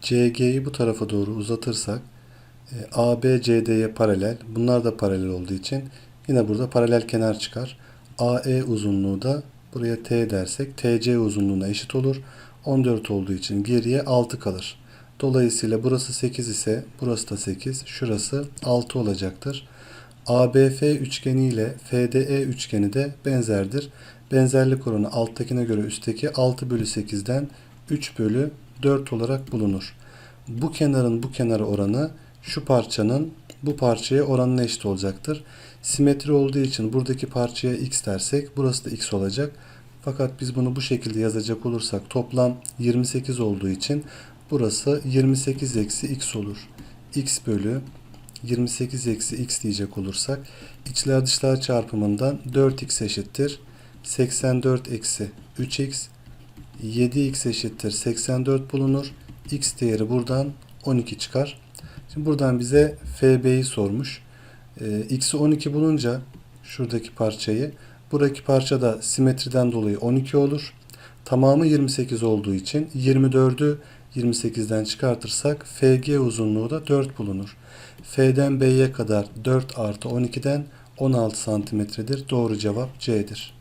CG'yi bu tarafa doğru uzatırsak e, AB CD'ye paralel. Bunlar da paralel olduğu için yine burada paralel kenar çıkar. AE uzunluğu da buraya T dersek TC uzunluğuna eşit olur. 14 olduğu için geriye 6 kalır. Dolayısıyla burası 8 ise burası da 8. Şurası 6 olacaktır. ABF üçgeni ile FDE üçgeni de benzerdir. Benzerlik oranı alttakine göre üstteki 6 bölü 8'den 3 bölü 4 olarak bulunur. Bu kenarın bu kenara oranı şu parçanın bu parçaya oranına eşit olacaktır. Simetri olduğu için buradaki parçaya x dersek burası da x olacak. Fakat biz bunu bu şekilde yazacak olursak toplam 28 olduğu için burası 28 eksi x olur. x bölü 28 eksi x diyecek olursak içler dışlar çarpımından 4x eşittir. 84 eksi 3x 7x eşittir 84 bulunur. x değeri buradan 12 çıkar. Şimdi buradan bize FB'yi sormuş. Ee, x'i 12 bulunca şuradaki parçayı buradaki parça da simetriden dolayı 12 olur. Tamamı 28 olduğu için 24'ü 28'den çıkartırsak FG uzunluğu da 4 bulunur. F'den B'ye kadar 4 artı 12'den 16 santimetredir. Doğru cevap C'dir.